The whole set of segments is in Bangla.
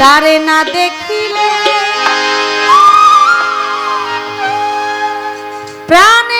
तारे ना देखिले प्राणे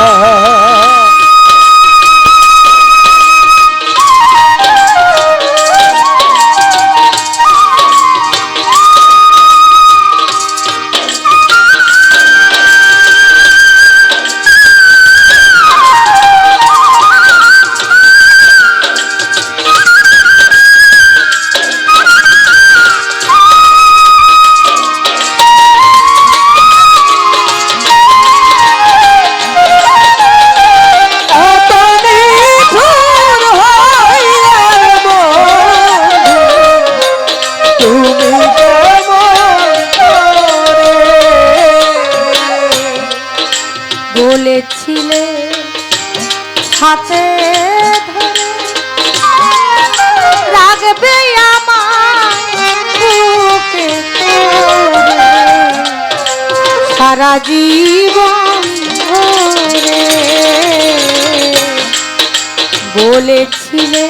啊啊啊啊！তুমি বলেছিলে হাতে রাখবে সারা জীবন বলেছিলে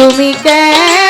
তুমি কেন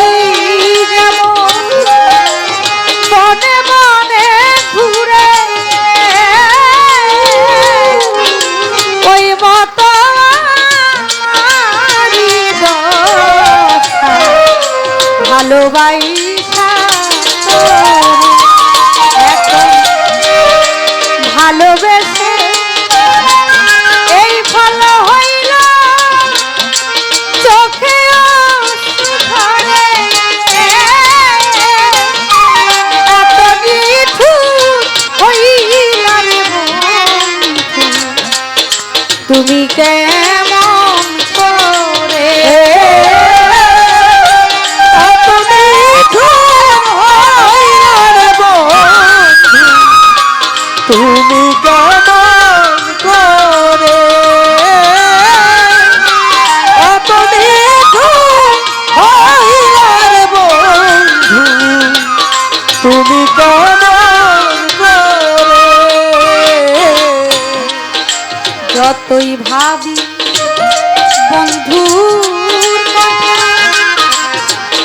ভালোবাসা এখন যতই ভাবি বন্ধু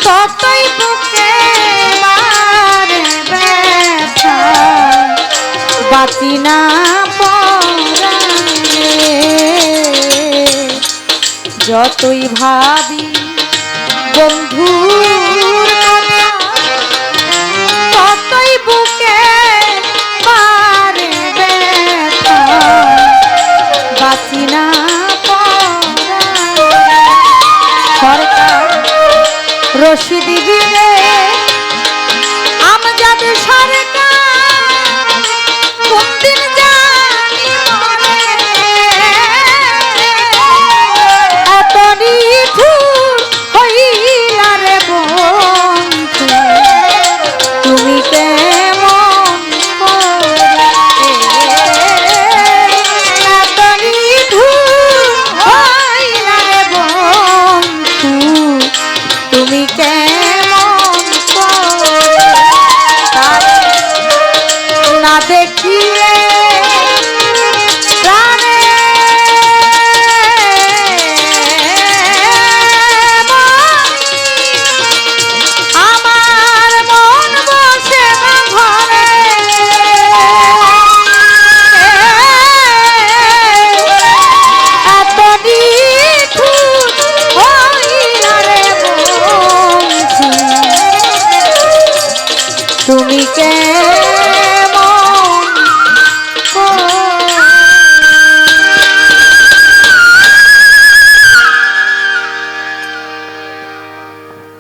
ততই বুকে বাঁচি না যতই ভাবি বন্ধুর দিবিরে আমজাদ সরকার কোনদিন